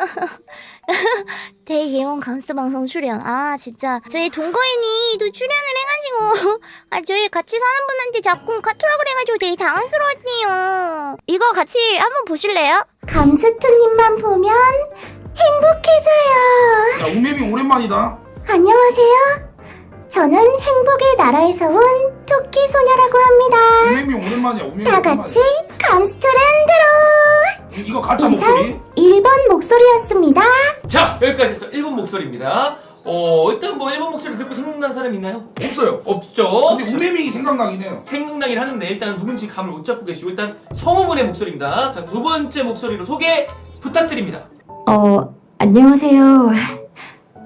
대예원 감스 방송 출연. 아 진짜 저희 동거인이 또 출연을 해가지고 아 저희 같이 사는 분한테 자꾸 카톡을 해가지고 되게 당황스러웠네요. 이거 같이 한번 보실래요? 감스트님만 보면 행복해져요. 야 우매미 오랜만이다 안녕하세요. 저는 행복의 나라에서 온 토끼 소녀라고 합니다. 우매미 오랜만이야 우매미 다 오랜만이야. 같이 감스트랜드로 이- 이거 가짜 목소리 1번 목소리였습니다. 자 여기까지 해서 1번 목소리입니다. 어 일단 뭐 1번 목소리 듣고 생각나는 사람 있나요? 없어요 없죠. 근데 우매미 생각나긴 해요 생각나긴 하는데 일단 누군지 감을 못 잡고 계시고 일단 성우분의 목소리입니다. 자 두 번째 목소리로 소개 부탁드립니다. 어, 안녕하세요.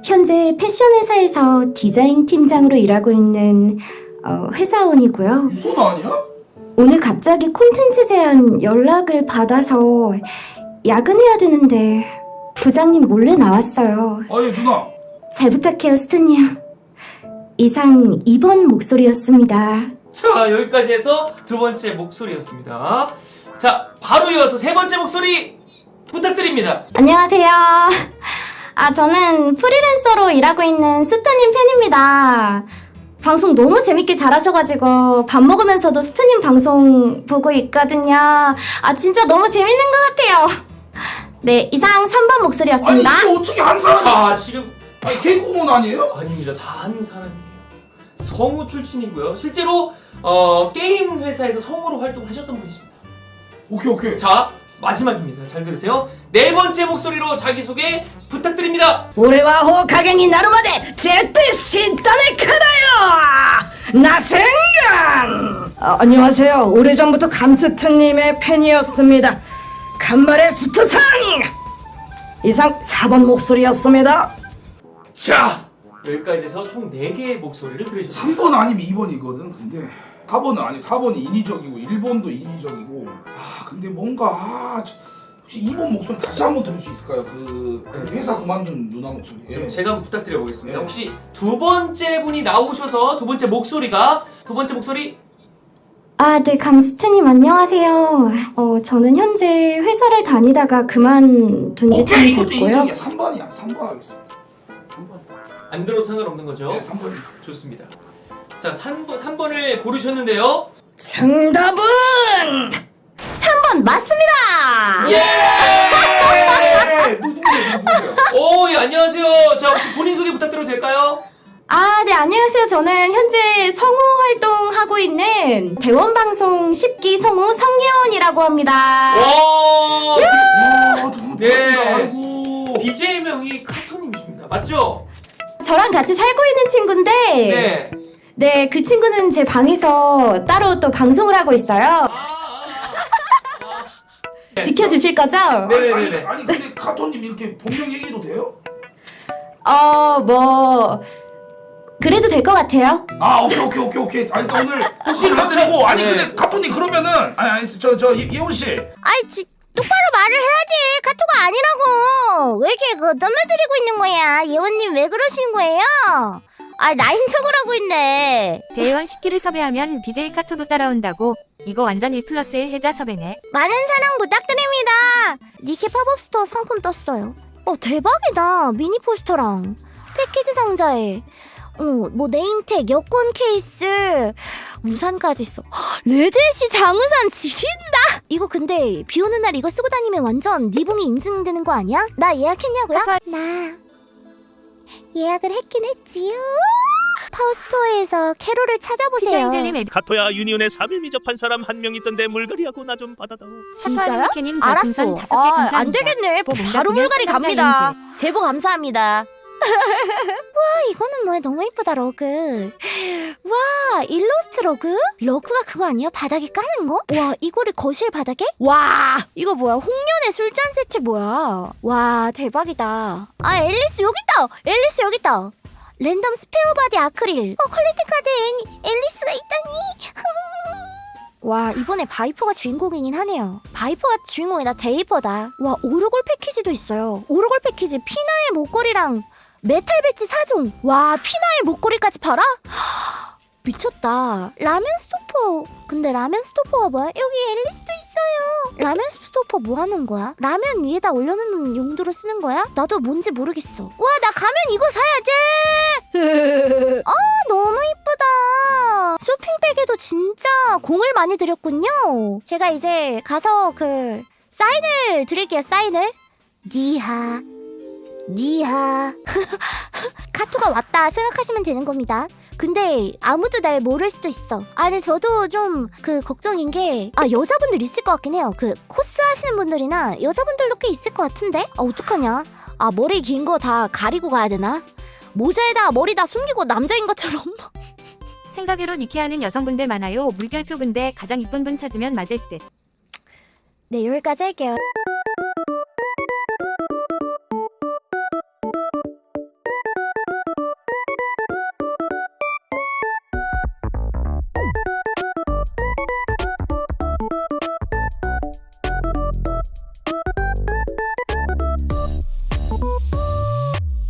현재 패션 회사에서 디자인 팀장으로 일하고 있는 어, 회사원이고요. 유소나 아니야? 오늘 갑자기 콘텐츠 제안 연락을 받아서 야근해야 되는데 부장님 몰래 나왔어요. 아예 누나 잘 부탁해요, 스트님. 이상 2번 목소리였습니다. 자 여기까지 해서 두 번째 목소리였습니다. 자 바로 이어서 세 번째 목소리 부탁드립니다. 안녕하세요. 아, 저는 프리랜서로 일하고 있는 스트님 팬입니다. 방송 너무 재밌게 잘하셔가지고 밥 먹으면서도 스트님 방송 보고 있거든요. 아, 진짜 너무 재밌는 것 같아요. 네, 이상 3번 아니 목소리였습니다. 이게 어떻게 한 사람 자 지금 아니 개그우먼 아니에요? 아닙니다. 다 아는 사람이에요. 성우 출신이고요. 실제로 어, 게임 회사에서 성우로 활동하셨던 분이십니다. 오케이 오케이 자 마지막입니다. 잘 들으세요. 네 번째 목소리로 자기 소개 부탁드립니다. 俺は放課後になるまで絶対死んだねからよなせんが 아, 안녕하세요. 오래전부터 감스트님의 팬이었습니다. 간발의 스트상! 이상 4번 목소리였습니다. 자 여기까지 해서 총 4개의 목소리를 들으셨습니다. 3번 아니면 2번이거든 근데 4번은 아니 4번이 인위적이고 1번도 인위적이고 아 근데 뭔가 아 저- 혹시 2번 목소리 다시 한번 들을 수 있을까요? 그 회사 그만둔 누나 목소리 예. 제가 한번 부탁드려 보겠습니다. 네. 혹시 두 번째 분이 나오셔서 두 번째 목소리가 두 번째 목소리 아, 네, 감스트님 안녕하세요. 어, 저는 현재 회사를 다니다가 그만둔 지좀 오케이 이것도 됐고요. 인정이야 3번이야 3번 하겠습니다 3번 안 들어도 상관없는 거죠? 네 3번 좋습니다. 자 3번 3번을 고르셨는데요. 정답은 3번 맞습니다. 예! 누구세요 누구세요? 오, 예, 안녕하세요. 자, 혹시 본인 소개 부탁드려도 될까요? 아, 네, 안녕하세요. 저는 현재 성우 활동하고 있는 대원방송 10기 성우 성예원이라고 합니다. 와, 와 너무 네. 반갑습니다 아이고 BJ명이 카토님이십니다. 맞죠? 저랑 같이 살고 있는 친구인데, 네. 네, 그 친구는 제 방에서 따로 또 방송을 하고 있어요. 아, 아, 아. 네. 지켜주실 거죠? 네. 아니, 네네네. 아니, 아니 근데 카토님 이렇게 본명 얘기해도 돼요? 어, 뭐, 그래도 될 것 같아요. 아 오케이 오케이 오케이 오케이 아니 그러니까 오늘 혹시 감사드리고 그러면- 아니 네. 근데 카토님 그러면은 아니 아니 저 저 예원 씨 아이 지, 똑바로 말을 해야지. 카톡 아니라고. 왜 이렇게 그 넘어뜨리고 있는 거야? 예원님 왜 그러신 거예요? 아 나인 척을 하고 있네. 대회원 10기를 섭외하면 BJ 카톡도 따라온다고. 이거 완전 1 플러스 1 해자 섭외네. 많은 사랑 부탁드립니다. 니케 팝업 스토어 상품 떴어요. 어 대박이다. 미니 포스터랑 패키지 상자에 어 뭐 네임택, 여권 케이스, 우산까지 있어. 헉, 레드시 장우산 지린다. 이거 근데 비 오는 날 이거 쓰고 다니면 완전 니봉이 인증되는 거 아니야? 나 예약했냐고요? 아까- 나 예약을 했긴 했지요. 파워스토어에서 캐롤을 찾아보세요. 카토야 유니온에 3일 미접한 사람 한 명 있던데 물갈이하고 나 좀 받아다오. 진짜요? 님 알았어. 별풍선 5개 아. 안 되겠네. 뭐 바로 보면 물갈이 갑니다. 제보 감사합니다. 와 이거는 뭐야 너무 이쁘다 러그. 와 일러스트 러그? 러그가 그거 아니야? 바닥에 까는 거? 와 이거를 거실 바닥에? 와 이거 뭐야? 홍련의 술잔 세트 뭐야? 와 대박이다. 아 앨리스 여기 있다. 앨리스 여기 있다. 랜덤 스페어 바디 아크릴. 어 퀄리티 카드 애니 앨리스가 있다니. 와 이번에 바이퍼가 주인공이긴 하네요 바이퍼가 주인공이다 데이퍼다 와 오르골 패키지도 있어요 오르골 패키지 피나의 목걸이랑 메탈 배치 4종 와 피나의 목걸이까지 팔아? 미쳤다. 라면 스토퍼. 근데 라면 스토퍼가 뭐야? 여기 앨리스도 있어요. 라면 스토퍼 뭐 하는 거야? 라면 위에다 올려놓는 용도로 쓰는 거야? 나도 뭔지 모르겠어. 와, 나 가면 이거 사야지! 아, 너무 이쁘다. 쇼핑백에도 진짜 공을 많이 들였군요. 제가 이제 가서 그 사인을 드릴게요, 사인을. 니하. 니하. 카토가 왔다 생각하시면 되는 겁니다. 근데 아무도 날 모를 수도 있어. 아니 저도 좀 그 걱정인 게 아 여자분들 있을 것 같긴 해요. 그 코스 하시는 분들이나 여자분들도 꽤 있을 것 같은데 아 어떡하냐? 아 머리 긴 거 다 가리고 가야 되나? 모자에다 머리 다 숨기고 남자인 것처럼. 생각외로 니케하는 여성분들 많아요. 물결표 근데 가장 이쁜 분 찾으면 맞을 듯. 네 여기까지 할게요.